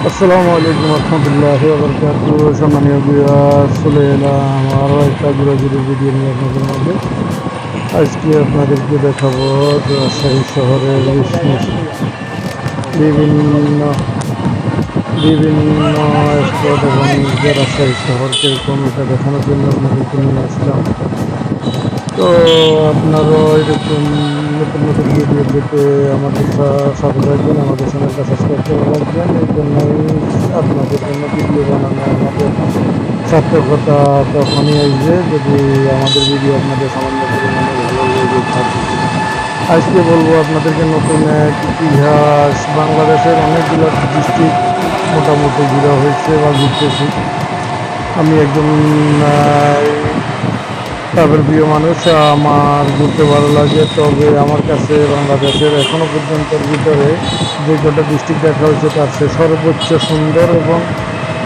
আসসালামু আলাইকুম রহমতুল্লাহ বরকাত সম্মানীয় বিয়ার চলে এলাম আরও একটা ঘোরাঘুরি ভিডিও নিয়ে আপনাদের মধ্যে আজকে আপনাদেরকে দেখাবো রাজশাহী শহরের বিভিন্ন বিভিন্ন স্পট এবং রাজশাহী শহর কীরকম দেখানোর জন্য আপনাদেরকে নিয়ে আসলাম। তো আপনারাও এরকম নতুন নতুন ভিডিও পেতে আমাদের সাথে থাকবেন, আমাদের চ্যানেলটা সাবস্ক্রাইব করে রাখবেন। এই জন্যই আপনাদের জন্য ভিডিও বানানো আমাদের সার্থকতা তখনই আসবে যদি আমাদের ভিডিও আপনাদের সামান্য পরিমাণে ভালো লেগে থাকে। আজকে বলব আপনাদেরকে নতুন এক ইতিহাস। বাংলাদেশের অনেকগুলো ডিস্ট্রিক্ট মোটামুটি ঘোরা হয়েছে বা ঘুরতেছি। আমি একজন ট্রাভেল প্রিয় মানুষ, আমার ঘুরতে ভালো লাগে, তবে আমার কাছে বাংলাদেশের এখনও পর্যন্ত ভিতরে যে কটা ডিস্ট্রিক্ট দেখা হয়েছে তার সে সর্বোচ্চ সুন্দর এবং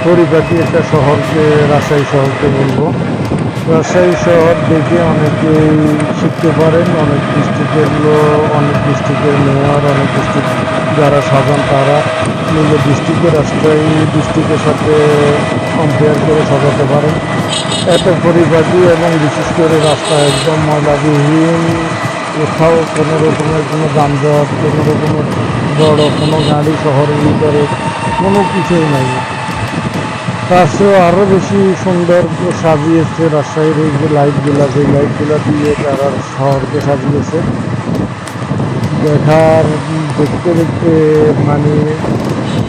পরিপাটি একটা শহরকে রাজশাহী শহরকে বলব। রাজশাহী শহর দেখে অনেকেই শিখতে পারেন, অনেক ডিস্ট্রিক্টের লোক, অনেক ডিস্ট্রিক্টের মেয়র অনেক ডিস্ট্রিক্ট যারা সাজান তারা মিলে ডিস্ট্রিক্টের রাজশাহী ডিস্ট্রিক্টের সাথে কম্পেয়ার করে সাজাতে পারেন। এত পরিপাটি এবং বিশেষ করে রাস্তা একদম ময়লাবিহীন কোথাও কোনো রকমের কোনো যানজট, কোনো রকমের বড় কোনো গাড়ি শহরের ভিতরে কোনো কিছুই নাই। তার চেয়েও আরও বেশি সুন্দর সাজিয়েছে রাজশাহীর এই যে লাইটগুলা সেই লাইটগুলা দিয়ে তারা শহরকে সাজিয়েছে। দেখার দেখতে দেখতে মানে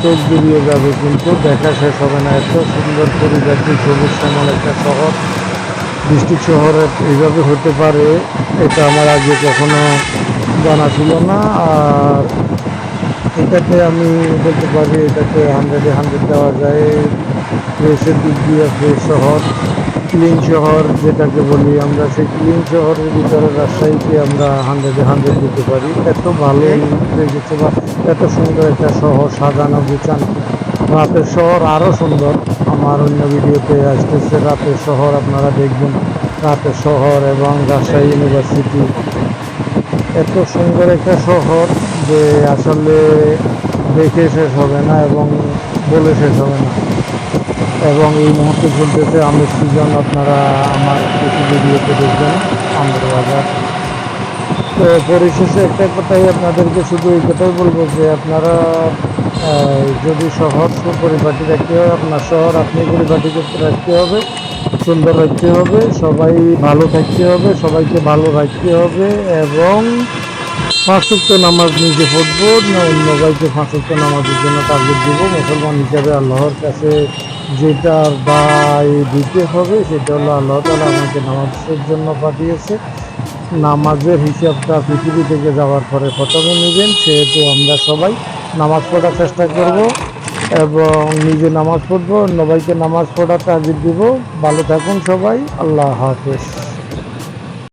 চোখ জড়িয়ে যাবে, কিন্তু দেখা শেষ হবে না। এত সুন্দর পরিবেশ সবুজ শ্যামল একটা শহর। ডিস্ট্রিক্ট শহর এইভাবে হতে পারে, এটা আমার আগে কখনো জানা ছিল না। আর এটাতে আমি বলতে পারি এটাকে হান্ড্রেডে হান্ড্রেড দেওয়া যায়। ফ্রেশের দিক দিয়ে ফ্রেশ শহর। ক্লিন শহর যেটাকে বলি আমরা, সেই ক্লিন শহরের ভিতরে রাজশাহীকে আমরা হান্ড্রেডে হান্ড্রেড দিতে পারি। এত ভালো লেগেছে বা এত সুন্দর একটা শহর সাজানো, গুছানো। রাতের শহর আরও সুন্দর। আমার অন্য ভিডিওতে আসতেছে, রাতের শহর আপনারা দেখবেন। রাতের শহর এবং রাজশাহী ইউনিভার্সিটি। এত সুন্দর একটা শহর যে আসলে দেখে শেষ হবে না এবং বলে শেষ হবে না। এবং এই মুহূর্তে চলতেছে আমের সিজন আপনারা আমার কিছু ভিডিওতে দেখবেন আমের বাজার। তো পরিশেষে একটা কথাই আপনাদেরকে শুধু এই কথাই বলব যে আপনারা যদি শহর পরিপাটি রাখতে হয়, আপনার শহর আপনি পরিপাটি করতে রাখতে হবে, সুন্দর রাখতে হবে, সবাই ভালো থাকতে হবে, সবাইকে ভালো রাখতে হবে এবং ফাঁসুক্ত নামাজ নিজে পড়ব, না অন্য ভাইকে ফাঁসুক্ত নামাজের জন্য টার্গেট দিব। মুসলমান হিসাবে আল্লাহর কাছে যেটা দায় দিতে হবে, সেটা হলো আল্লাহ তালা আমাকে নামাজের জন্য পাঠিয়েছে। নামাজের হিসাবটা পৃথিবী থেকে যাওয়ার পরে প্রথমে নেবেন, সেহেতু আমরা সবাই নামাজ পড়ার চেষ্টা করব এবং নিজে নামাজ পড়ব। অন্য ভাইকে নামাজ পড়ার তাগিদ দিব। ভালো থাকুন সবাই। আল্লাহ হাফেজ।